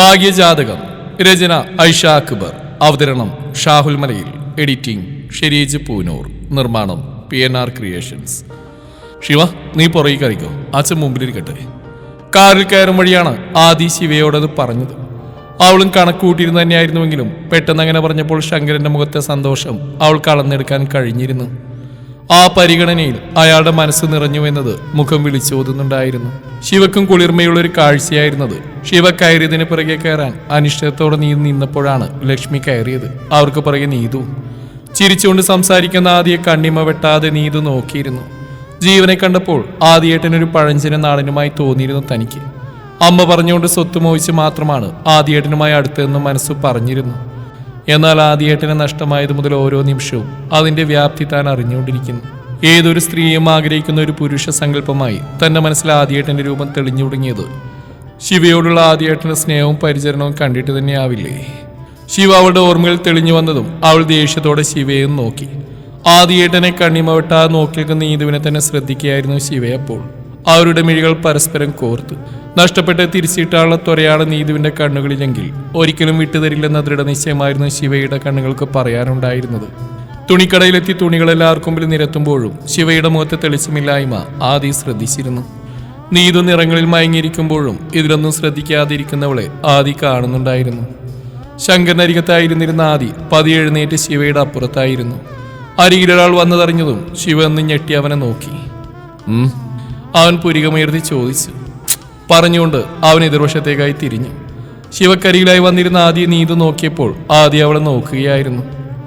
ഭാഗ്യജാതകം. രചന ഐഷ അക്ബർ. അവതരണം ഷാഹുൽ മലയിൽ. എഡിറ്റിംഗ് ഷെരീജ് പൂനൂർ. നിർമ്മാണം P N R creations. Shiva നീ പുറകെ കറിക്കോ അച്ഛൻ മുമ്പിലിരിക്കട്ടെ. കാറിൽ കയറും വഴിയാണ് ആദി ശിവയോടത് പറഞ്ഞത്. അവളും കണക്ക് കൂട്ടിയിരുന്നു തന്നെയായിരുന്നുവെങ്കിലും പെട്ടെന്ന് അങ്ങനെ പറഞ്ഞപ്പോൾ ശങ്കരന്റെ മുഖത്തെ സന്തോഷം അവൾക്ക് അളന്നെടുക്കാൻ കഴിഞ്ഞിരുന്നു. ആ പരിഗണനയിൽ അയാളുടെ മനസ്സ് നിറഞ്ഞു എന്നത് മുഖം വിളിച്ചോതുന്നുണ്ടായിരുന്നു ശിവക്കും കുളിർമയുള്ള ഒരു കാഴ്ചയായിരുന്നത്. ശിവ കയറിയതിന് പിറകെ കയറാൻ അനിഷ്ടത്തോടെ നീ നിന്നപ്പോഴാണ് ലക്ഷ്മി കയറിയത്. അവർക്ക് പിറകെ നീതു. ചിരിച്ചുകൊണ്ട് സംസാരിക്കുന്ന ആദിയെ കണ്ണിമ വെട്ടാതെ നീതു നോക്കിയിരുന്നു. ജീവനെ കണ്ടപ്പോൾ ആദിയേട്ടനൊരു പഴഞ്ചന നാടനുമായി തോന്നിയിരുന്നു തനിക്ക്. അമ്മ പറഞ്ഞുകൊണ്ട് സ്വത്ത് മോഹിച്ച് മാത്രമാണ് ആദിയേട്ടനുമായി അടുത്തതെന്ന് മനസ്സ് പറഞ്ഞിരുന്നു. എന്നാൽ ആദ്യേട്ടന് നഷ്ടമായത് മുതൽ ഓരോ നിമിഷവും അതിന്റെ വ്യാപ്തി താൻ അറിഞ്ഞുകൊണ്ടിരിക്കുന്നു. ഏതൊരു സ്ത്രീയും ആഗ്രഹിക്കുന്ന ഒരു പുരുഷ സങ്കല്പമായി തന്റെ മനസ്സിൽ ആദ്യേട്ടന്റെ രൂപം തെളിഞ്ഞു തുടങ്ങിയത്. ശിവയോടുള്ള ആദ്യേട്ടന്റെ സ്നേഹവും പരിചരണവും കണ്ടിട്ട് തന്നെയാവില്ലേ? ശിവ അവളുടെ ഓർമ്മകൾ തെളിഞ്ഞു വന്നതും അവൾ ദേഷ്യത്തോടെ ശിവയെയും നോക്കി. ആദ്യേട്ടനെ കണ്ണിമവിട്ടാ നോക്കിയിരിക്കുന്ന നീതുവിനെ തന്നെ ശ്രദ്ധിക്കുകയായിരുന്നു ശിവയപ്പോൾ. അവരുടെ മിഴികൾ പരസ്പരം കോർത്തു. നഷ്ടപ്പെട്ട് തിരിച്ചിട്ടാളെ ത്വരയാണ് നീതുവിന്റെ കണ്ണുകളിലെങ്കിൽ. ഒരിക്കലും വിട്ടുതരില്ലെന്ന ദൃഢനിശ്ചയമായിരുന്നു ശിവയുടെ കണ്ണുകൾക്ക് പറയാനുണ്ടായിരുന്നത്. തുണിക്കടയിലെത്തി തുണികളെല്ലാവർക്കും മുമ്പിൽ നിരത്തുമ്പോഴും ശിവയുടെ മുഖത്തെ തെളിച്ചമില്ലായ്മ ആദി ശ്രദ്ധിച്ചിരുന്നു. നീതു നിറങ്ങളിൽ മയങ്ങിയിരിക്കുമ്പോഴും ഇതിലൊന്നും ശ്രദ്ധിക്കാതിരിക്കുന്നവളെ ആദി കാണുന്നുണ്ടായിരുന്നു. ശങ്കരനരികത്തായിരുന്നിരുന്ന ആദി പതി എഴുന്നേറ്റ് ശിവയുടെ അപ്പുറത്തായിരുന്നു. അരികിലൊരാൾ വന്നതറിഞ്ഞതും ശിവ എന്ന് ഞെട്ടി അവനെ നോക്കി? അവൻ പുരികമുയർത്തി ചോദിച്ചു. പറഞ്ഞുകൊണ്ട് അവൻ എതിർവശത്തേക്കായി തിരിഞ്ഞു. ശിവക്കരികിലായി വന്നിരുന്ന ആദ്യ നീതു നോക്കിയപ്പോൾ ആദ്യ അവളെ നോക്കുകയായിരുന്നു.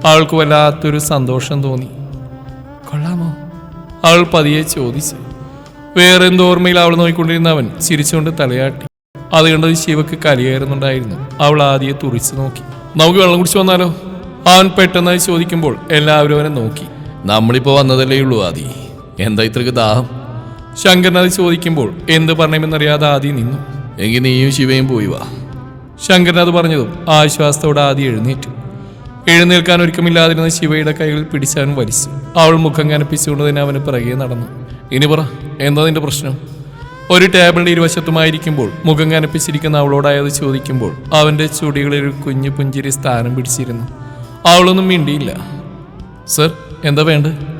അവൾക്ക് വല്ലാത്തൊരു സന്തോഷം തോന്നി. കൊള്ളാമോ? അവൾ പതിയെ ചോദിച്ചു. വേറെ എന്തോ ഓർമ്മയിൽ അവൾ നോക്കിക്കൊണ്ടിരുന്ന അവൻ ചിരിച്ചുകൊണ്ട് തലയാട്ടി. അത് കണ്ടത് ശിവക്ക് കലിയായിരുന്നുണ്ടായിരുന്നു അവൾ ആദ്യയെ തുറിച്ചു നോക്കി. നമുക്ക് വെള്ളം കുടിച്ചു വന്നാലോ? അവൻ പെട്ടെന്നായി ചോദിക്കുമ്പോൾ എല്ലാവരും അവനെ നോക്കി. നമ്മളിപ്പോ വന്നതല്ലേ ഉള്ളൂ ആദി. എന്താ ഇത്രക്ക് ദാഹം? ശങ്കരൻ അത് ചോദിക്കുമ്പോൾ എന്ത് പറയണമെന്നറിയാതെ ആദി നിന്നു. എങ്കിൽ നീയും ശിവയും പോയി വാ. ശങ്കരൻ അത് പറഞ്ഞതും ആശ്വാസത്തോടെ ആദി എഴുന്നേറ്റു. എഴുന്നേൽക്കാൻ ഒരുക്കമില്ലാതിരുന്ന ശിവയുടെ കൈകൾ പിടിച്ചവൻ വലിച്ചു. അവൾ മുഖം കനപ്പിച്ചുകൊണ്ട് തന്നെ അവന് പിറകെ നടന്നു. ഇനി പറ എന്താ നിന്റെ പ്രശ്നം? ഒരു ടേബിളിന്റെ ഇരുവശത്തുമായിരിക്കുമ്പോൾ മുഖം കനപ്പിച്ചിരിക്കുന്ന അവളോടായത് ചോദിക്കുമ്പോൾ അവന്റെ ചുടികളിൽ ഒരു കുഞ്ഞു പുഞ്ചിരി സ്ഥാനം പിടിച്ചിരുന്നു. അവളൊന്നും മിണ്ടിയില്ല. സർ എന്താ വേണ്ടത്?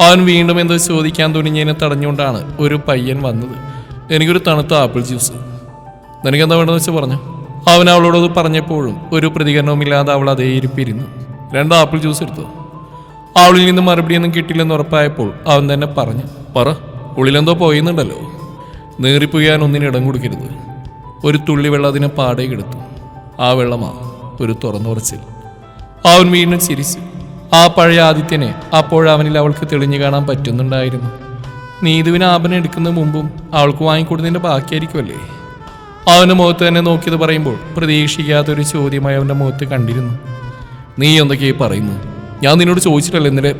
അവൻ വീണ്ടും എന്തോ ചോദിക്കാൻ തുടങ്ങിയതിനെ തടഞ്ഞുകൊണ്ടാണ് ഒരു പയ്യൻ വന്നത്. എനിക്കൊരു തണുത്ത ആപ്പിൾ ജ്യൂസ്. നിനക്കെന്താ വേണ്ടതെന്ന് വെച്ച് പറഞ്ഞു. അവൻ അവളോടത് പറഞ്ഞപ്പോഴും ഒരു പ്രതികരണവുമില്ലാതെ അവൾ അതേ ഇരിപ്പിരുന്നു. രണ്ട് ആപ്പിൾ ജ്യൂസ് എടുത്തു. അവളിൽ നിന്ന് മറുപടിയൊന്നും കിട്ടില്ലെന്ന് ഉറപ്പായപ്പോൾ അവൻ തന്നെ പറഞ്ഞു പറ ഉള്ളിലെന്തോ പോയിന്നുണ്ടല്ലോ. നേറിപ്പുകയാൻ ഒന്നിന് ഇടം കൊടുക്കരുത്. ഒരു തുള്ളി വെള്ളം അതിനെ പാടേ കെടുത്തു ആ വെള്ളമാ ഒരു തുറന്നുറച്ചിൽ അവൻ വീണ്ടും ചിരിച്ചു. ആ പഴയ ആദിത്യനെ അപ്പോഴവനിൽ അവൾക്ക് തെളിഞ്ഞു കാണാൻ പറ്റുന്നുണ്ടായിരുന്നു. നീതുവിന് ആപനം എടുക്കുന്ന മുമ്പും അവൾക്ക് വാങ്ങിക്കൊടുത്തതിന്റെ ബാക്കിയായിരിക്കുമല്ലേ? അവന്റെ മുഖത്ത് തന്നെ നോക്കിയത് പറയുമ്പോൾ പ്രതീക്ഷിക്കാത്തൊരു ചോദ്യമായി അവന്റെ മുഖത്ത് കണ്ടിരുന്നു. നീ എന്തൊക്കെയായി പറയുന്നു ഞാൻ നിന്നോട് ചോദിച്ചിട്ടല്ലേ ഇന്നലെ?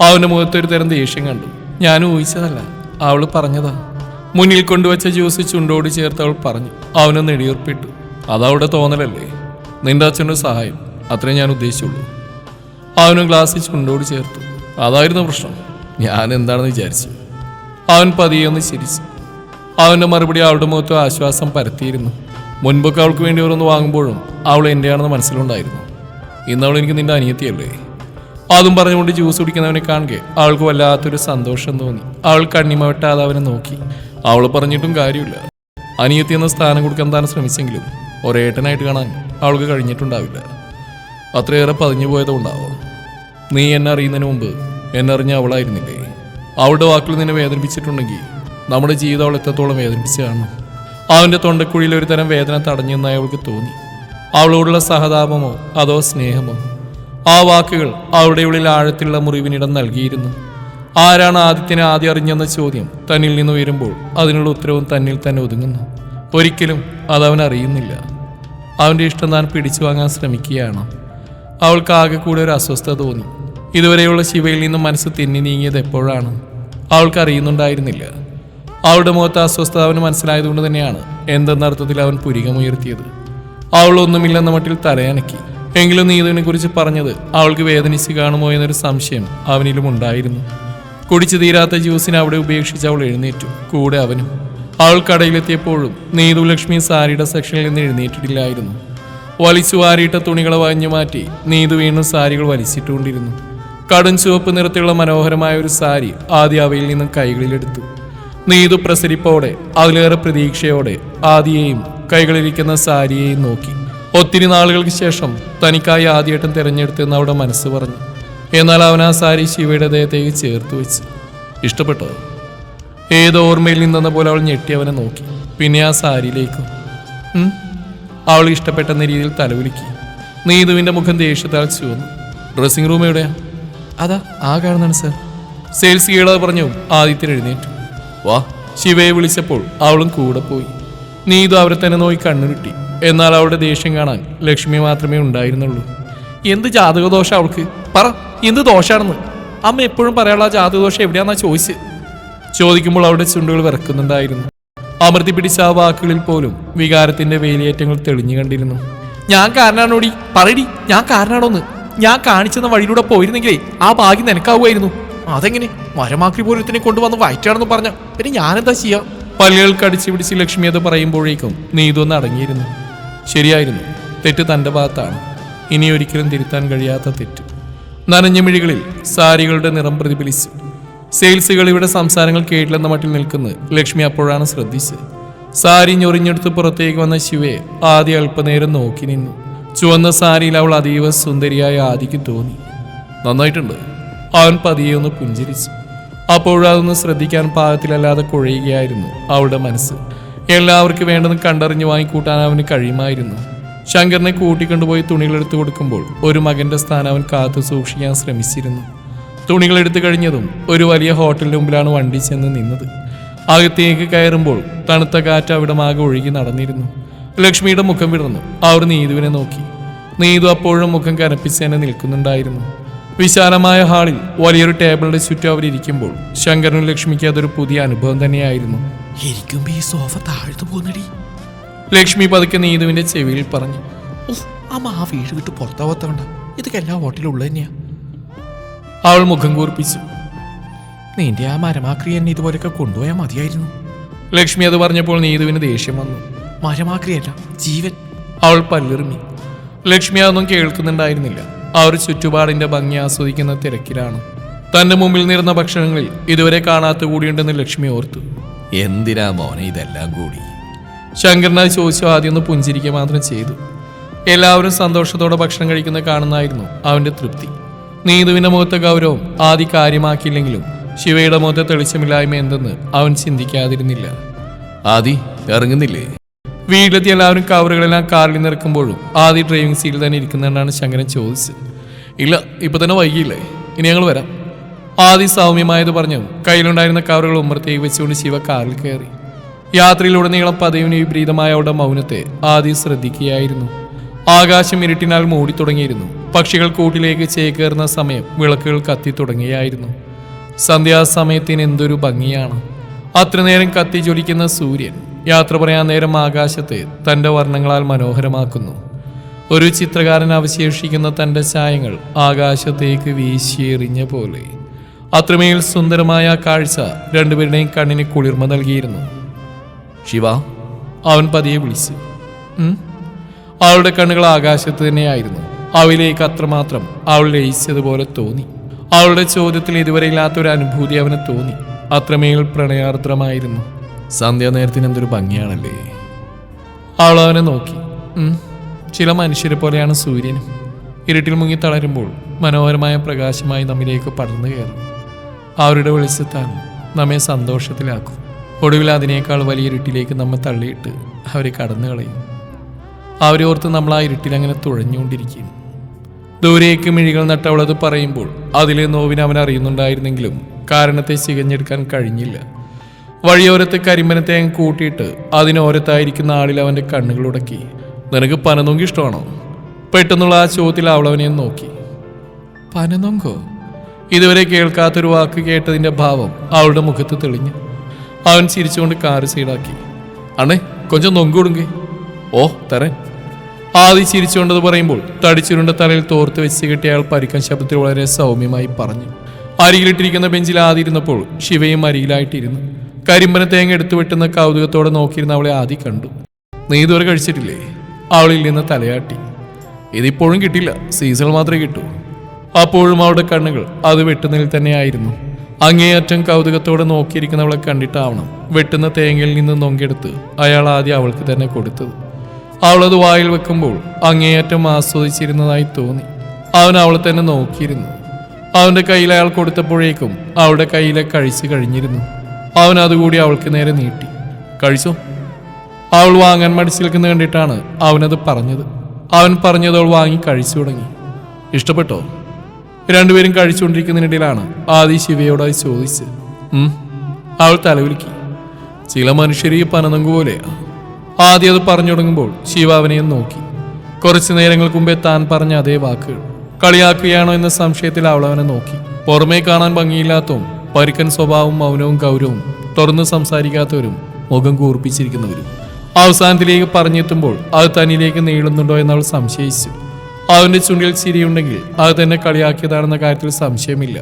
അവന്റെ മുഖത്ത് ഒരു തരം ദേഷ്യം കണ്ടു. ഞാൻ ഊഹിച്ചതല്ല. അവൾ പറഞ്ഞതാ. മുന്നിൽ കൊണ്ടുവച്ച ജ്യൂസ് ചുണ്ടോട് ചേർത്ത് അവൾ പറഞ്ഞു. അവനൊന്ന് ഇടിയുറപ്പിട്ടു. അതവിടെ തോന്നലല്ലേ? നിന്റെ അച്ഛന്റെ സഹായം. അത്രേ ഞാൻ ഉദ്ദേശിച്ചുള്ളൂ. അവനും ഗ്ലാസ്സിൽ ചുണ്ടോട് ചേർത്തു. അതായിരുന്നു പ്രശ്നം. ഞാൻ എന്താണെന്ന് വിചാരിച്ചു. അവൻ പതിയെ ഒന്ന് ചിരിച്ചു. അവന്റെ മറുപടി അവളുടെ മുഖത്ത് ആശ്വാസം പരത്തിയിരുന്നു. മുൻപൊക്കെ അവൾക്ക് വേണ്ടി ഓരോന്ന് വാങ്ങുമ്പോഴും അവൾ എന്റെയാണെന്ന് മനസ്സിലുണ്ടായിരുന്നു. ഇന്ന് അവൾ എനിക്ക് നിന്റെ അനിയത്തിയല്ലേ? അതും പറഞ്ഞുകൊണ്ട് ജ്യൂസ് കുടിക്കുന്നവനെ കാണുക അവൾക്ക് വല്ലാത്തൊരു സന്തോഷം തോന്നി. അവൾ കണ്ണിമ വെട്ടാതെ അവനെ നോക്കി. അവൾ പറഞ്ഞിട്ടും കാര്യമില്ല. അനിയത്തി എന്ന സ്ഥാനം കൊടുക്കാൻ താൻ ശ്രമിച്ചെങ്കിലും ഒരേട്ടനായിട്ട് കാണാൻ അവൾക്ക് കഴിഞ്ഞിട്ടുണ്ടാവില്ല. അത്രയേറെ പതിഞ്ഞു പോയതുകൊണ്ടാവോ നീ എന്നെ അറിയുന്നതിന് മുമ്പ് എന്നെ അറിഞ്ഞ അവളായിരുന്നില്ലേ? അവളുടെ വാക്കുകൾ നിന്നെ വേദനിപ്പിച്ചിട്ടുണ്ടെങ്കിൽ നമ്മുടെ ജീവിതം അവൾ എത്രത്തോളം വേദനിപ്പിച്ചതാണ് അവന്റെ തൊണ്ടക്കുഴിയിൽ ഒരു തരം വേദന തടഞ്ഞു എന്നായി അവൾക്ക് തോന്നി. അവളോടുള്ള സഹതാപമോ അതോ സ്നേഹമോ? ആ വാക്കുകൾ അവളുടെ ഉള്ളിൽ ആഴത്തിലുള്ള മുറിവിനിടം നൽകിയിരുന്നു. ആരാണ് ആദിത്യനെ ആദ്യം അറിഞ്ഞെന്ന ചോദ്യം തന്നിൽ നിന്ന് ഉയരുമ്പോൾ അതിനുള്ള ഉത്തരവും തന്നിൽ തന്നെ ഒതുങ്ങുന്നു. ഒരിക്കലും അതവൻ അറിയുന്നില്ല. അവന്റെ ഇഷ്ടം താൻ പിടിച്ചു വാങ്ങാൻ ശ്രമിക്കുകയാണ്? അവൾക്ക് ആകെ കൂടെ ഒരു അസ്വസ്ഥത തോന്നി. ഇതുവരെയുള്ള ശിവയിൽ നിന്നും മനസ്സ് തിന്നി നീങ്ങിയത് എപ്പോഴാണ്? അവൾക്ക് അറിയുന്നുണ്ടായിരുന്നില്ല. അവളുടെ മുഖത്ത് അസ്വസ്ഥത അവന് മനസ്സിലായതുകൊണ്ട് തന്നെയാണ് എന്തെന്നർത്ഥത്തിൽ അവൻ പുരികമുയർത്തിയത്. അവൾ ഒന്നുമില്ലെന്ന മട്ടിൽ തലയനക്കി. എങ്കിലും നീതുവിനെ കുറിച്ച് പറഞ്ഞത് അവൾക്ക് വേദനിച്ച് കാണുമോ എന്നൊരു സംശയം അവനിലും ഉണ്ടായിരുന്നു. കുടിച്ചു തീരാത്ത ജ്യൂസിനെ അവിടെ ഉപേക്ഷിച്ച് അവൾ എഴുന്നേറ്റു. കൂടെ അവനും. അവൾ കടയിലെത്തിയപ്പോഴും നീതു ലക്ഷ്മി സാരിയുടെ സെക്ഷനിൽ നിന്ന് എഴുന്നേറ്റിട്ടില്ലായിരുന്നു. വലിച്ചു വാരിയിട്ട തുണികളെ വാങ്ങി മാറ്റി നീതു വീണ്ടും സാരികൾ വലിച്ചിട്ടുകൊണ്ടിരുന്നു. കടും ചുവപ്പ് നിറത്തിലുള്ള മനോഹരമായ ഒരു സാരി ആദ്യ അവയിൽ നിന്നും കൈകളിലെടുത്തു നീതു പ്രസരിപ്പോടെ അതിലേറെ പ്രതീക്ഷയോടെ ആദിയെയും കൈകളിലിരിക്കുന്ന സാരിയെയും നോക്കി. ഒത്തിരി നാളുകൾക്ക് ശേഷം തനിക്കായി ആദ്യമായിട്ടും തിരഞ്ഞെടുത്തെന്ന് അവിടെ മനസ്സ് പറഞ്ഞു. എന്നാൽ അവൻ ആ സാരി ശിവയുടെ ദേഹത്തേക്ക് ചേർത്ത് വെച്ചു. ഇഷ്ടപ്പെട്ടോ? ഏതോ ഓർമ്മയിൽ നിന്നെന്ന പോലെ അവൾ ഞെട്ടി അവനെ നോക്കി. പിന്നെ ആ സാരിയിലേക്കും. അവൾ ഇഷ്ടപ്പെട്ടെന്ന രീതിയിൽ തലവിളിക്കി നീതുവിന്റെ മുഖം ദേഷ്യത്താൽ ചുവന്നു. ഡ്രസ്സിംഗ് റൂം എവിടെയാ? അതാ ആ കാണുന്നതാണ് സർ സെയിൽസ് കീഴാതെ പറഞ്ഞു ആദിത്യൻ എഴുന്നേറ്റു. വാ. ശിവയെ വിളിച്ചപ്പോൾ അവളും കൂടെ പോയി. നീതു അവരെ തന്നെ നോക്കി കണ്ണുരുട്ടി. എന്നാൽ അവളുടെ ദേഷ്യം കാണാൻ ലക്ഷ്മി മാത്രമേ ഉണ്ടായിരുന്നുള്ളൂ. എന്ത് ജാതകദോഷം അവൾക്ക്? പറ എന്ത് ദോഷാണെന്ന്? അമ്മ എപ്പോഴും പറയാനുള്ള ആ ജാതകദോഷം എവിടെയാണെന്നാ ചോദിച്ച്. ചോദിക്കുമ്പോൾ അവളുടെ ചുണ്ടുകൾ വിറക്കുന്നുണ്ടായിരുന്നു. അമർത്തി പിടിച്ച ആ വാക്കുകളിൽ പോലും വികാരത്തിന്റെ വേലിയേറ്റങ്ങൾ തെളിഞ്ഞു കണ്ടിരുന്നു. ഞാൻ കാരണാണോടി? പറയടി ഞാൻ കാരണാണോന്ന്? ഞാൻ കാണിച്ചെന്ന വഴിയിലൂടെ പോയിരുന്നെങ്കിലേ ആ ഭാഗ്യം നിനക്കാവുമായിരുന്നു. അതെങ്ങനെ? മരമാക്രി പോലത്തിനെ കൊണ്ടുവന്ന് വയറ്റാണെന്ന് പറഞ്ഞ. പിന്നെ ഞാനെന്താ ചെയ്യാ? പല്ലുകൾക്ക് അടിച്ചു പിടിച്ച് ലക്ഷ്മി അത് പറയുമ്പോഴേക്കും നീതൊന്ന് അടങ്ങിയിരുന്നു. ശരിയായിരുന്നു. തെറ്റ് തന്റെ ഭാഗത്താണ്. ഇനി ഒരിക്കലും തിരുത്താൻ കഴിയാത്ത തെറ്റ്. നനഞ്ഞ മിഴികളിൽ സാരികളുടെ നിറം പ്രതിഫലിച്ചു. സെയിൽസുകൾ ഇവിടെ സംസാരങ്ങൾ കേട്ടില്ലെന്ന മട്ടിൽ നിൽക്കുന്നത് ലക്ഷ്മി അപ്പോഴാണ് ശ്രദ്ധിച്ചത്. സാരി ഞൊറിഞ്ഞെടുത്ത് പുറത്തേക്ക് വന്ന ശിവയെ ആദ്യ അല്പനേരം നോക്കി നിന്നു. ചുവന്ന സാരിയിൽ അവൾ അതീവ സുന്ദരിയായ ആദിക്ക് തോന്നി. നന്നായിട്ടുണ്ട്. അവൻ പതിയെ ഒന്ന് പുഞ്ചിരിച്ചു. അപ്പോഴതൊന്ന് ശ്രദ്ധിക്കാൻ പാകത്തിലല്ലാതെ കുഴയുകയായിരുന്നു അവളുടെ മനസ്സ്. എല്ലാവർക്കും വേണ്ടെന്ന് കണ്ടറിഞ്ഞ് വാങ്ങിക്കൂട്ടാൻ അവന് കഴിയുമായിരുന്നു. ശങ്കറിനെ കൂട്ടിക്കൊണ്ടുപോയി തുണികളെടുത്ത് കൊടുക്കുമ്പോൾ ഒരു മകന്റെ സ്ഥാനം അവൻ കാത്തു സൂക്ഷിക്കാൻ ശ്രമിച്ചിരുന്നു. തുണികൾ എടുത്തു കഴിഞ്ഞതും ഒരു വലിയ ഹോട്ടലിന് മുമ്പിലാണ് വണ്ടി ചെന്ന് നിന്നത്. അകത്തേക്ക് കയറുമ്പോൾ തണുത്ത കാറ്റ് അവിടെ ആകെ ഒഴുകി നടന്നിരുന്നു. ലക്ഷ്മിയുടെ മുഖം വിടർന്നു. അവർ നീതുവിനെ നോക്കി. നീതു അപ്പോഴും മുഖം കനപ്പിച്ച് തന്നെ നിൽക്കുന്നുണ്ടായിരുന്നു. വിശാലമായ ഹാളിൽ വലിയൊരു ടേബിളിന്റെ ചുറ്റും അവരിയ്ക്കുമ്പോൾ ശങ്കരനും ലക്ഷ്മിക്ക് അതൊരു പുതിയ അനുഭവം തന്നെയായിരുന്നു. ഇരിക്കുമ്പോ ഈ സോഫ താഴ്ത്തു ലക്ഷ്മി പതുക്കെ നീതുവിന്റെ ചെവിയിൽ പറഞ്ഞു. ഓ ആ വീട് വിട്ട് പുറത്താവാത്തവണ്ട ഇതൊക്കെ എല്ലാ ഹോട്ടലും ഉള്ളത് തന്നെയാ. അവൾ മുഖം കൂർപ്പിച്ചു. നിന്റെ ആ മരമാക്രി എന്നെ ഇതുപോലെയൊക്കെ കൊണ്ടുപോയാൽ മതിയായിരുന്നു. ലക്ഷ്മി അത് പറഞ്ഞപ്പോൾ നീതുവിന് ദേഷ്യം വന്നു. മരമാക്രിയല്ല ജീവൻ. അവൾ പല്ലിറുമി. ലക്ഷ്മി അതൊന്നും കേൾക്കുന്നുണ്ടായിരുന്നില്ല. അവർ ചുറ്റുപാടിന്റെ ഭംഗി ആസ്വദിക്കുന്ന തിരക്കിലാണ്. തന്റെ മുമ്പിൽ നിരുന്ന ഭക്ഷണങ്ങളിൽ ഇതുവരെ കാണാത്ത കൂടിയുണ്ടെന്ന് ലക്ഷ്മി ഓർത്തു. എന്തിനാ മോനെ ഇതെല്ലാം കൂടി? ശങ്കരനാഥ് ചോദിച്ചു ആദ്യം ഒന്ന് പുഞ്ചിരിക്കുക മാത്രം ചെയ്തു. എല്ലാവരും സന്തോഷത്തോടെ ഭക്ഷണം കഴിക്കുന്ന കാണുന്നായിരുന്നു അവന്റെ തൃപ്തി. നീതുവിന്റെ മുഖത്തെ ഗൗരവം ആദ്യ കാര്യമാക്കിയില്ലെങ്കിലും ശിവയുടെ മുഖത്തെ തെളിച്ചമില്ലായ്മ എന്തെന്ന് അവൻ ചിന്തിക്കാതിരുന്നില്ല. ആദി ഇറങ്ങുന്നില്ലേ? വീട്ടിലെത്തി എല്ലാവരും കവറുകളെല്ലാം കാറിൽ നിറക്കുമ്പോഴും ആദി ഡ്രൈവിംഗ് സീറ്റിൽ തന്നെ ഇരിക്കുന്നതാണ് ശങ്കരൻ ചോദിച്ചത്. ഇല്ല ഇപ്പൊ തന്നെ വൈകിയില്ലേ? ഇനി ഞങ്ങൾ വരാം. ആദി സൗമ്യമായത് പറഞ്ഞു കയ്യിലുണ്ടായിരുന്ന കവറുകൾ ഉമ്മറത്തേക്ക് വെച്ചുകൊണ്ട് ശിവ കാറിൽ കയറി. യാത്രയിലുടനീളം പതിവിന് വിപരീതമായ അവളുടെ മൗനത്തെ ആദി ശ്രദ്ധിക്കുകയായിരുന്നു. ആകാശം ഇരുട്ടിനാൽ മൂടി തുടങ്ങിയിരുന്നു പക്ഷികൾ കൂട്ടിലേക്ക് ചേക്കേറുന്ന സമയം വിളക്കുകൾ കത്തി തുടങ്ങിയായിരുന്നു. സന്ധ്യാസമയത്തിന് എന്തൊരു ഭംഗിയാണ്. അത്രനേരം കത്തി ജ്വലിക്കുന്ന സൂര്യൻ യാത്ര പറയാൻ നേരം ആകാശത്തെ തന്റെ വർണങ്ങളാൽ മനോഹരമാക്കുന്നു. ഒരു ചിത്രകാരൻ അവശേഷിക്കുന്ന തന്റെ ചായങ്ങൾ ആകാശത്തേക്ക് വീശിയെറിഞ്ഞ പോലെ. അത്രമേൽ സുന്ദരമായ കാഴ്ച രണ്ടുപേരുടെയും കണ്ണിന് കുളിർമ നൽകിയിരുന്നു. ശിവ? അവൻ പതിയെ വിളിച്ചു? അവളുടെ കണ്ണുകൾ ആകാശത്ത് തന്നെയായിരുന്നു. അവയിലേക്ക് അത്രമാത്രം അവൾ ലയിച്ചതുപോലെ തോന്നി. അവളുടെ ചോദ്യത്തിൽ ഇതുവരെ ഇല്ലാത്തൊരു അനുഭൂതി അവന് തോന്നി. അത്രമേൽ പ്രണയാർദ്രമായിരുന്നു. സന്ധ്യാനേരത്തിന് എന്തൊരു ഭംഗിയാണല്ലേ. അവൾ അവനെ നോക്കി. ചില മനുഷ്യരെ പോലെയാണ് സൂര്യനും. ഇരുട്ടിൽ മുങ്ങി തളരുമ്പോൾ മനോഹരമായ പ്രകാശമായി നമ്മിലേക്ക് പടർന്നു കയറും. അവരുടെ വെളിച്ചത്താൽ നമ്മെ സന്തോഷത്തിലാക്കും. ഒടുവിൽ അതിനേക്കാൾ വലിയ ഇരുട്ടിലേക്ക് നമ്മെ തള്ളിയിട്ട് അവരെ കടന്നു കളയും അവരോർത്ത് നമ്മൾ ആ ഇരുട്ടിൽ അങ്ങനെ തുഴഞ്ഞുകൊണ്ടിരിക്കും. ദൂരേക്ക് മിഴികൾ നട്ടവളത് പറയുമ്പോൾ അതിലെ നോവിന് അവൻ അറിയുന്നുണ്ടായിരുന്നെങ്കിലും കാരണത്തെ ചികഞ്ഞെടുക്കാൻ കഴിഞ്ഞില്ല. വഴിയോരത്ത് കരിമ്പനത്തെ അങ്ങ് കൂട്ടിയിട്ട് അതിനോരത്തായിരിക്കുന്ന ആളിൽ അവന്റെ കണ്ണുകൾ ഉടക്കി. നിനക്ക് പനനൊങ്കി ഇഷ്ടമാണോ? പെട്ടെന്നുള്ള ആ ചോദ്യത്തിൽ അവളവനെ നോക്കി. പനനൊങ്കോ? ഇതുവരെ കേൾക്കാത്തൊരു വാക്ക് കേട്ടതിന്റെ ഭാവം അവളുടെ മുഖത്ത് തെളിഞ്ഞു. അവൻ ചിരിച്ചുകൊണ്ട് കാറ് സൈഡാക്കി. അണേ കൊഞ്ചം നൊങ്കുടുങ്കേ ഓ തരൻ. ആദി ചിരിച്ചുകൊണ്ടത് പറയുമ്പോൾ തടിച്ചുരുണ്ട തലയിൽ തോർത്ത് വെച്ച് കിട്ടിയ അയാൾ പരിക്കൻ ശബ്ദത്തിൽ വളരെ സൗമ്യമായി പറഞ്ഞു. അരികിലിട്ടിരിക്കുന്ന ബെഞ്ചിൽ ആദി ഇരുന്നപ്പോൾ ശിവയും അരികിലായിട്ടിരുന്നു. കരിമ്പന തേങ്ങ എടുത്തു വെട്ടുന്ന കൗതുകത്തോടെ നോക്കിയിരുന്ന അവളെ ആദ്യം കണ്ടു. നീ ഇതുവരെ കഴിച്ചിട്ടില്ലേ? അവളിൽ നിന്ന് തലയാട്ടി. ഇതിപ്പോഴും കിട്ടില്ല. സീസൺ മാത്രമേ കിട്ടൂ. അപ്പോഴും അവളുടെ കണ്ണുകൾ അത് വെട്ടുന്നതിൽ തന്നെയായിരുന്നു. അങ്ങേയറ്റം കൗതുകത്തോടെ നോക്കിയിരിക്കുന്നവളെ കണ്ടിട്ടാവണം വെട്ടുന്ന തേങ്ങയിൽ നിന്ന് നൊങ്കെടുത്ത് അയാൾ ആദ്യം അവൾക്ക് തന്നെ കൊടുത്തത്. അവളത് വായിൽ വെക്കുമ്പോൾ അങ്ങേയറ്റം ആസ്വദിച്ചിരുന്നതായി തോന്നി. അവൻ അവളെ തന്നെ നോക്കിയിരുന്നു. അവന്റെ കയ്യിൽ അയാൾ കൊടുത്തപ്പോഴേക്കും അവളുടെ കയ്യിലെ കഴിച്ച് കഴിഞ്ഞിരുന്നു. അവൻ അതുകൂടി അവൾക്ക് നേരെ നീട്ടി. കഴിച്ചോ? അവൾ വാങ്ങാൻ മടിച്ചു നിൽക്കുന്ന കണ്ടിട്ടാണ് അവനത് പറഞ്ഞത്. അവൻ പറഞ്ഞത് അവൾ വാങ്ങി കഴിച്ചു തുടങ്ങി. ഇഷ്ടപ്പെട്ടോ? രണ്ടുപേരും കഴിച്ചുകൊണ്ടിരിക്കുന്നതിനിടയിലാണ് ആദി ശിവയോടായി ചോദിച്ച് അവൾ തലവിളിക്കി ചില മനുഷ്യർ ഈ ആദ്യം അത് പറഞ്ഞു തുടങ്ങുമ്പോൾ ശിവ അവനെയും നോക്കി. കുറച്ചു നേരങ്ങൾക്ക് മുമ്പേ താൻ പറഞ്ഞ അതേ വാക്കുകൾ. കളിയാക്കുകയാണോ എന്ന സംശയത്തിൽ അവൾ അവനെ നോക്കി. പുറമേ കാണാൻ ഭംഗിയില്ലാത്തവും പരുക്കൻ സ്വഭാവവും മൗനവും ഗൗരവും തുറന്ന് സംസാരിക്കാത്തവരും മുഖം കൂർപ്പിച്ചിരിക്കുന്നവരും. അവസാനത്തിലേക്ക് പറഞ്ഞെത്തുമ്പോൾ അത് തന്നിലേക്ക് നീളുന്നുണ്ടോ എന്നവൾ സംശയിച്ചു. അവന്റെ ചുണ്ടിൽ ചിരിയുണ്ടെങ്കിൽ അത് തന്നെ കളിയാക്കിയതാണെന്ന കാര്യത്തിൽ സംശയമില്ല.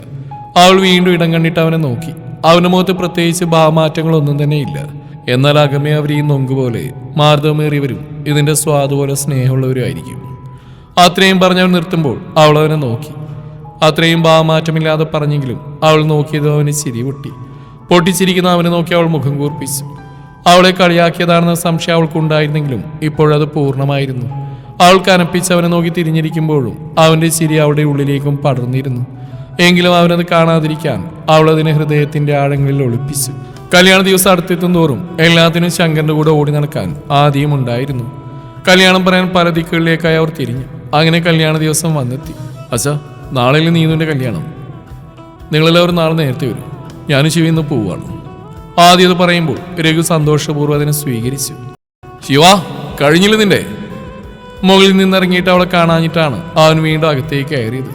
അവൾ വീണ്ടും ഇടം കണ്ടിട്ട് അവനെ നോക്കി. അവന്റെ മുഖത്ത് പ്രത്യേകിച്ച് ഭാവമാറ്റങ്ങളൊന്നും തന്നെ ഇല്ല എന്നാൽ അകമേ അവർ ഈ നൊങ്കുപോലെ മാർദ്ദവമേറിയവരും ഇതിന്റെ സ്വാദ് പോലെ സ്നേഹമുള്ളവരുമായിരിക്കും. അത്രയും പറഞ്ഞവൻ നിർത്തുമ്പോൾ അവൾ അവനെ നോക്കി. അത്രയും ഭാവമാറ്റമില്ലാതെ പറഞ്ഞെങ്കിലും അവൾ നോക്കിയത് അവന് ചിരി പൊട്ടി. പൊട്ടിച്ചിരിക്കുന്ന അവനെ നോക്കി അവൾ മുഖം കൂർപ്പിച്ചു. അവളെ കളിയാക്കിയതാണെന്ന സംശയം അവൾക്കുണ്ടായിരുന്നെങ്കിലും ഇപ്പോഴത് പൂർണമായിരുന്നു. അവൾ കനപ്പിച്ച് അവനെ നോക്കി തിരിഞ്ഞിരിക്കുമ്പോഴും അവന്റെ ചിരി അവളുടെ ഉള്ളിലേക്കും പടർന്നിരുന്നു. എങ്കിലും അവനത് കാണാതിരിക്കാൻ അവളതിനെ ഹൃദയത്തിന്റെ ആഴങ്ങളിൽ ഒളിപ്പിച്ചു. കല്യാണ ദിവസം അടുത്തെത്തും തോറും എല്ലാത്തിനും ശങ്കറിന്റെ കൂടെ ഓടി നടക്കാൻ ആദ്യം ഉണ്ടായിരുന്നു. കല്യാണം പറയാൻ പല ദിക്കുകളിലേക്കായി അവർ തിരിഞ്ഞു. അങ്ങനെ കല്യാണ ദിവസം വന്നെത്തി. അച്ഛാ നാളെ നീതുവിന്റെ കല്യാണം? നിങ്ങളെല്ലാവരും നാളെ നേരത്തെ വരും. ഞാനും ശിവ ഇന്ന് പോവുകയാണ്. ആദ്യം അത് പറയുമ്പോൾ രഘു സന്തോഷപൂർവം അതിനെ സ്വീകരിച്ചു. ശിവ കഴിഞ്ഞില്ല നിന്റെ? മുകളിൽ നിന്നിറങ്ങിയിട്ട് അവളെ കാണാഞ്ഞിട്ടാണ് അവൻ വീണ്ടും അകത്തേക്ക് കയറിയത്.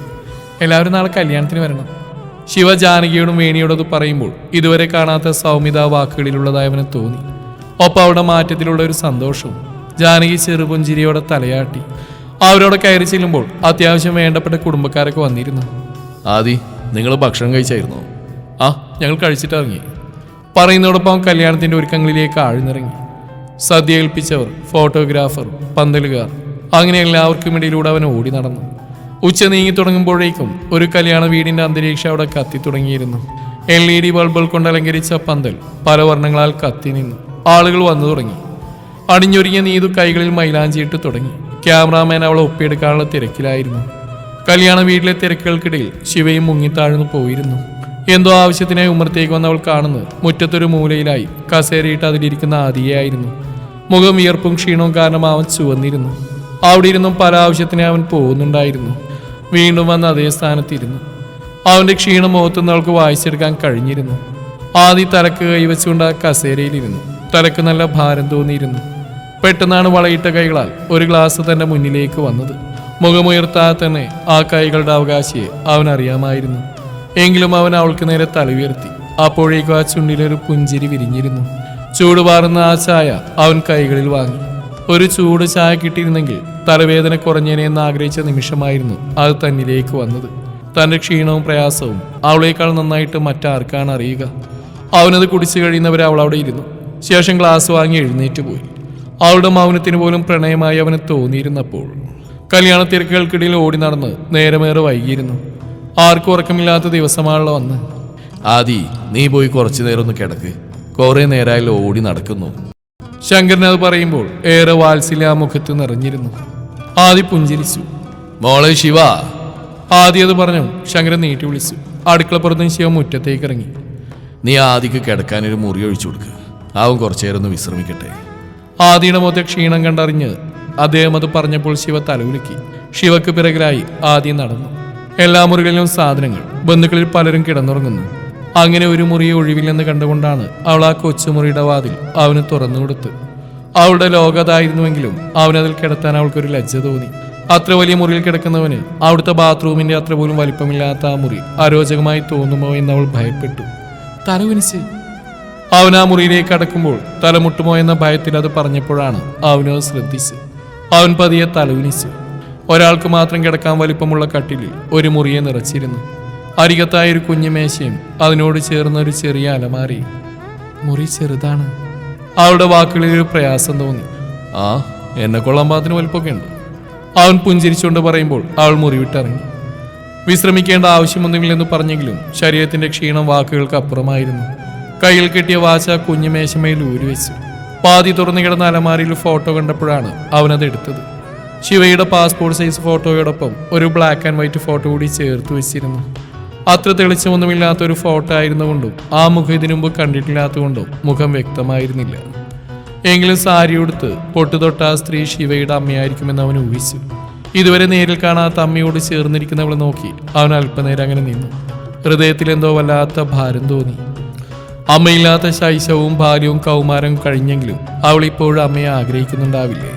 എല്ലാവരും നാളെ കല്യാണത്തിന് വരണം. ശിവ ജാനകിയോടും വേണിയോടും അത് പറയുമ്പോൾ ഇതുവരെ കാണാത്ത സൗമ്യത വാക്കുകളിലുള്ളതായി അവന് തോന്നി. ഒപ്പം അവിടെ മാറ്റത്തിലുള്ള ഒരു സന്തോഷവും ജാനകി ചെറുപുഞ്ചിരിയോടെ തലയാട്ടി. അവരോട് കയറി ചെല്ലുമ്പോൾ അത്യാവശ്യം വേണ്ടപ്പെട്ട കുടുംബക്കാരൊക്കെ വന്നിരുന്നു. ആദി നിങ്ങൾ ഭക്ഷണം കഴിച്ചായിരുന്നോ? ആ ഞങ്ങൾ കഴിച്ചിട്ടിറങ്ങി. പറയുന്നതോടൊപ്പം കല്യാണത്തിന്റെ കല്യാണത്തിന്റെ ഒരുക്കങ്ങളിലേക്ക് ആഴ്ന്നിറങ്ങി. സദ്യ ഏൽപ്പിച്ചവർ ഫോട്ടോഗ്രാഫർ പന്തലുകാർ അങ്ങനെ എല്ലാവർക്കും ഇടയിലൂടെ അവൻ ഓടി നടന്നു. ഉച്ച നീങ്ങി തുടങ്ങുമ്പോഴേക്കും ഒരു കല്യാണ വീടിന്റെ അന്തരീക്ഷം അവിടെ കത്തി തുടങ്ങിയിരുന്നു. എൽ ഇ ഡി ബൾബുകൾ കൊണ്ട് അലങ്കരിച്ച പന്തൽ പല വർണങ്ങളാൽ കത്തി നിന്നു. ആളുകൾ വന്നു തുടങ്ങി. അണിഞ്ഞൊരുങ്ങിയ നീതു കൈകളിൽ മൈലാഞ്ചിയിട്ട് തുടങ്ങി. ക്യാമറാമാൻ അവളെ ഒപ്പിയെടുക്കാനുള്ള തിരക്കിലായിരുന്നു. കല്യാണ വീട്ടിലെ തിരക്കുകൾക്കിടയിൽ ശിവയും മുങ്ങിത്താഴ്ന്നു പോയിരുന്നു. എന്തോ ആവശ്യത്തിനായി ഉമ്മർത്തേക്ക് വന്ന് അവൾ കാണുന്നത് മുറ്റത്തൊരു മൂലയിലായി കസേരയിട്ട് അതിലിരിക്കുന്ന ആദിയായിരുന്നു മുഖം വിയർപ്പും ക്ഷീണവും കാരണം അവൻ ചുവന്നിരുന്നു. അവിടെ ഇരുന്നും പല ആവശ്യത്തിനായി അവൻ പോകുന്നുണ്ടായിരുന്നു. വീണ്ടും വന്ന് അതേ സ്ഥാനത്തിരുന്നു. അവന്റെ ക്ഷീണം മുഖത്തുനിന്ന് അവൾക്ക് വായിച്ചെടുക്കാൻ കഴിഞ്ഞിരുന്നു. ആദി തലക്ക് കൈവച്ചുകൊണ്ട് ആ കസേരയിലിരുന്നു. തലക്ക് നല്ല ഭാരം തോന്നിയിരുന്നു. പെട്ടെന്നാണ് വളയിട്ട കൈകളാൽ ഒരു ഗ്ലാസ് തന്റെ മുന്നിലേക്ക് വന്നത്. മുഖമുയർത്താതെ തന്നെ ആ കൈകളുടെ അവകാശിയെ അവൻ അറിയാമായിരുന്നു. എങ്കിലും അവൻ അവൾക്ക് നേരെ തല ഉയർത്തി. അപ്പോഴേക്കും ആ ചുണ്ടിലൊരു പുഞ്ചിരി വിരിഞ്ഞിരുന്നു. ചൂടുപാറുന്ന ആ ചായ അവൻ കൈകളിൽ വാങ്ങി. ഒരു ചൂട് ചായ കിട്ടിയിരുന്നെങ്കിൽ തലവേദന കുറഞ്ഞേനെ എന്ന് ആഗ്രഹിച്ച നിമിഷമായിരുന്നു അത് തന്നിലേക്ക് വന്നത്. തന്റെ ക്ഷീണവും പ്രയാസവും അവളേക്കാൾ നന്നായിട്ട് മറ്റാർക്കാണ് അറിയുക. അവനത് കുടിച്ചു കഴിയുന്നവരെ അവൾ അവിടെ ഇരുന്നു. ശേഷം ഗ്ലാസ് വാങ്ങി എഴുന്നേറ്റ് പോയി. അവളുടെ മൗനത്തിന് പോലും പ്രണയമായി അവന് തോന്നിയിരുന്നപ്പോൾ കല്യാണ തിരക്കുകൾക്കിടയിൽ ഓടി നടന്ന് നേരമേറെ വൈകിയിരുന്നു. ആർക്കും ഉറക്കമില്ലാത്ത ദിവസമാണല്ലോ വന്ന് ആദി നീ പോയി കുറച്ചു നേരം ഒന്ന് കിടക്ക്. കുറെ നേരമായാലും ഓടി നടക്കുന്നു. ശങ്കരൻ അത് പറയുമ്പോൾ ഏറെ വാത്സല്യ ആ മുഖത്ത് നിറഞ്ഞിരുന്നു. ആദി പുഞ്ചിരിച്ചു. മോളെ ശിവ. ആദി അത് പറഞ്ഞു ശങ്കരൻ നീട്ടി വിളിച്ചു. അടുക്കളപ്പുറത്തും ശിവ മുറ്റത്തേക്ക് ഇറങ്ങി നീ ആദിക്ക് കിടക്കാനൊരു മുറി ഒഴിച്ചു കൊടുക്കുക അവൻ കുറച്ചേരം ഒന്ന് വിശ്രമിക്കട്ടെ. ആദിയുടെ മുഖത്തെ ക്ഷീണം കണ്ടറിഞ്ഞ് അദ്ദേഹം അത് പറഞ്ഞപ്പോൾ ശിവ തലവുലുക്കി ശിവക്ക് പിറകിലായി ആദ്യം നടന്നു. എല്ലാ മുറികളിലും സാധനങ്ങൾ ബന്ധുക്കളിൽ പലരും കിടന്നുറങ്ങുന്നു. അങ്ങനെ ഒരു മുറി ഒഴിവില്ലെന്ന് കണ്ടുകൊണ്ടാണ് അവൾ ആ കൊച്ചുമുറിയുടെ വാതിൽ അവന് തുറന്നു കൊടുത്ത്. അവളുടെ ലോകതായിരുന്നുവെങ്കിലും അവനതിൽ കിടത്താൻ അവൾക്കൊരു ലജ്ജ തോന്നി. അത്ര വലിയ മുറിയിൽ കിടക്കുന്നവന് അവിടുത്തെ ബാത്റൂമിന്റെ അത്ര പോലും വലിപ്പമില്ലാത്ത ആ മുറി അരോചകമായി തോന്നുമോ എന്ന് അവൾ ഭയപ്പെട്ടു. തലവനിച്ച് അവൻ ആ മുറിയിലേക്ക് അടക്കുമ്പോൾ തലമുട്ടുമോ എന്ന ഭയത്തിൽ അത് പറഞ്ഞപ്പോഴാണ് അവനത് ശ്രദ്ധിച്ച്. അവൻ പതിയെ തലവിനിച്ച് ഒരാൾക്ക് മാത്രം കിടക്കാൻ വലിപ്പമുള്ള കട്ടിലിൽ ഒരു മുറിയെ നിറച്ചിരുന്നു. അരികത്തായ ഒരു കുഞ്ഞു മേശയും അതിനോട് ചേർന്ന ഒരു ചെറിയ അലമാരി മുറി. ചെറുതാണ്. അവളുടെ വാക്കുകളിൽ ഒരു പ്രയാസം തോന്നി. ആ എന്നെ കൊള്ളാൻ പാത്തിന് വലിപ്പമൊക്കെ ഉണ്ട്. അവൻ പുഞ്ചിരിച്ചുകൊണ്ട് പറയുമ്പോൾ അവൾ മുറിവിട്ടിറങ്ങി വിശ്രമിക്കേണ്ട ആവശ്യമൊന്നുമില്ലെന്ന് പറഞ്ഞെങ്കിലും ശരീരത്തിന്റെ ക്ഷീണം വാക്കുകൾക്ക് അപ്പുറമായിരുന്നു. കയ്യിൽ കെട്ടിയ വാച്ച കുഞ്ഞു മേശമയിൽ ഊരിവെച്ചു പാതി തുറന്നു കിടന്ന അലമാരിയിൽ ഫോട്ടോ കണ്ടപ്പോഴാണ് അവനത് എടുത്തത്. ശിവയുടെ പാസ്പോർട്ട് സൈസ് ഫോട്ടോയോടൊപ്പം ഒരു ബ്ലാക്ക് ആൻഡ് വൈറ്റ് ഫോട്ടോ കൂടി ചേർത്ത് വെച്ചിരുന്നു. അത്ര തെളിച്ചമൊന്നുമില്ലാത്ത ഒരു ഫോട്ടോ ആയിരുന്നുകൊണ്ടും ആ മുഖം ഇതിനു മുമ്പ് കണ്ടിട്ടില്ലാത്തതുകൊണ്ടും മുഖം വ്യക്തമായിരുന്നില്ല. എങ്കിലും സാരി ഉടുത്ത് പൊട്ടുതൊട്ട ആ സ്ത്രീ ശിവയുടെ അമ്മയായിരിക്കുമെന്ന് അവൻ ഊഹിച്ചു. ഇതുവരെ നേരിൽ കാണാത്ത അമ്മയോട് ചേർന്നിരിക്കുന്നവളെ നോക്കി അവൻ അല്പനേരം അങ്ങനെ നിന്നു. ഹൃദയത്തിൽ എന്തോ വല്ലാത്ത ഭാരം തോന്നി. അമ്മയില്ലാത്ത ശൈശവും ബാല്യവും കൗമാരവും കഴിഞ്ഞെങ്കിലും അവൾ ഇപ്പോഴും അമ്മയെ ആഗ്രഹിക്കുന്നുണ്ടാവില്ലേ?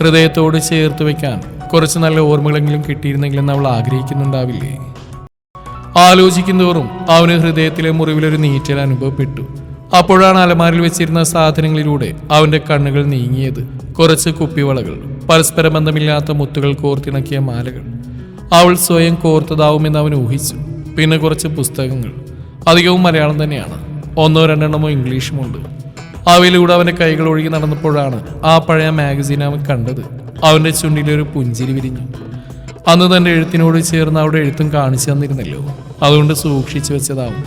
ഹൃദയത്തോട് ചേർത്ത് വയ്ക്കാൻ കുറച്ച് നല്ല ഓർമ്മകളെങ്കിലും കിട്ടിയിരുന്നെങ്കിലും അവൾ ആഗ്രഹിക്കുന്നുണ്ടാവില്ലേ? ആലോചിക്കുന്തോറും അവന് ഹൃദയത്തിലെ മുറിവിലൊരു നീറ്റൽ അനുഭവപ്പെട്ടു. അപ്പോഴാണ് അലമാരിൽ വെച്ചിരുന്ന സാധനങ്ങളിലൂടെ അവന്റെ കണ്ണുകൾ നീങ്ങിയത്. കുറച്ച് കുപ്പിവളകൾ പരസ്പര ബന്ധമില്ലാത്ത മുത്തുകൾ കോർത്തിണക്കിയ മാലകൾ. അവൾ സ്വയം കോർത്തതാവുമെന്ന് അവൻ ഊഹിച്ചു. പിന്നെ കുറച്ച് പുസ്തകങ്ങൾ. അധികവും മലയാളം തന്നെയാണ്. ഒന്നോ രണ്ടെണ്ണമോ ഇംഗ്ലീഷുമുണ്ട്. അവയിലൂടെ അവന്റെ കൈകൾ ഒഴുകി നടന്നപ്പോഴാണ് ആ പഴയ മാഗസീൻ അവൻ കണ്ടത്. അവന്റെ ചുണ്ടിലൊരു പുഞ്ചിരി വിരിഞ്ഞു. അന്ന് തന്റെ എഴുത്തിനോട് ചേർന്ന് അവിടെ എഴുത്തും കാണിച്ചു തന്നിരുന്നല്ലോ. അതുകൊണ്ട് സൂക്ഷിച്ചു വെച്ചതാവും.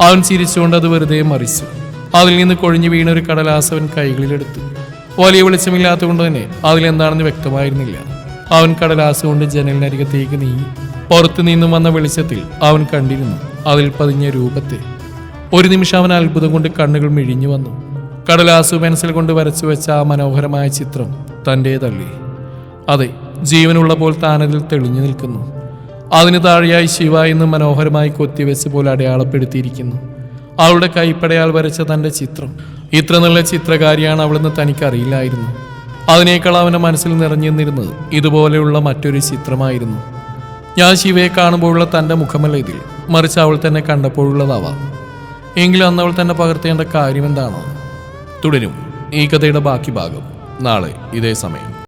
അവൻ ചിരിച്ചുകൊണ്ട് അത് വെറുതെ മറിച്ചു. അതിൽ നിന്ന് കൊഴിഞ്ഞു വീണ ഒരു കടലാസ് അവൻ കൈകളിലെടുത്തു വലിയ വെളിച്ചമില്ലാത്ത കൊണ്ട് തന്നെ അതിലെന്താണെന്ന് വ്യക്തമായിരുന്നില്ല. അവൻ കടലാസ് കൊണ്ട് ജനലിനരികത്തേക്ക് നീങ്ങി. പുറത്തു നിന്നും വന്ന വെളിച്ചത്തിൽ അവൻ കണ്ടിരുന്നു അതിൽ പതിഞ്ഞ രൂപത്തെ. ഒരു നിമിഷം അവൻ അത്ഭുതം കൊണ്ട് കണ്ണുകൾ മിഴിഞ്ഞു വന്നു. കടലാസു പെൻസിൽ കൊണ്ട് വരച്ചു വെച്ച ആ മനോഹരമായ ചിത്രം തന്റെ തന്റേതല്ലേ അതെ ജീവനുള്ള പോൽ താനതിൽ തെളിഞ്ഞു നിൽക്കുന്നു. അതിന് താഴെയായി ശിവ എന്ന് മനോഹരമായി കൊത്തിവെച്ച് പോലെ അടയാളപ്പെടുത്തിയിരിക്കുന്നു. അവളുടെ കൈപ്പടയാൽ വരച്ച തന്റെ ചിത്രം ഇത്ര നല്ല ചിത്രകാരിയാണ് അവളെന്ന് തനിക്കറിയില്ലായിരുന്നു. അതിനേക്കാൾ അവന്റെ മനസ്സിൽ നിറഞ്ഞു നിന്നിരുന്നത് ഇതുപോലെയുള്ള മറ്റൊരു ചിത്രമായിരുന്നു. ഞാൻ ശിവയെ കാണുമ്പോഴുള്ള തന്റെ മുഖമല്ല ഇതിൽ മറിച്ച് അവൾ തന്നെ കണ്ടപ്പോഴുള്ളതാവാം. എങ്കിലും അന്ന് അവൾ തന്നെ പകർത്തേണ്ട കാര്യമെന്താണോ തുടരും ഈ കഥയുടെ ബാക്കി ഭാഗം നാളെ ഇതേ സമയം.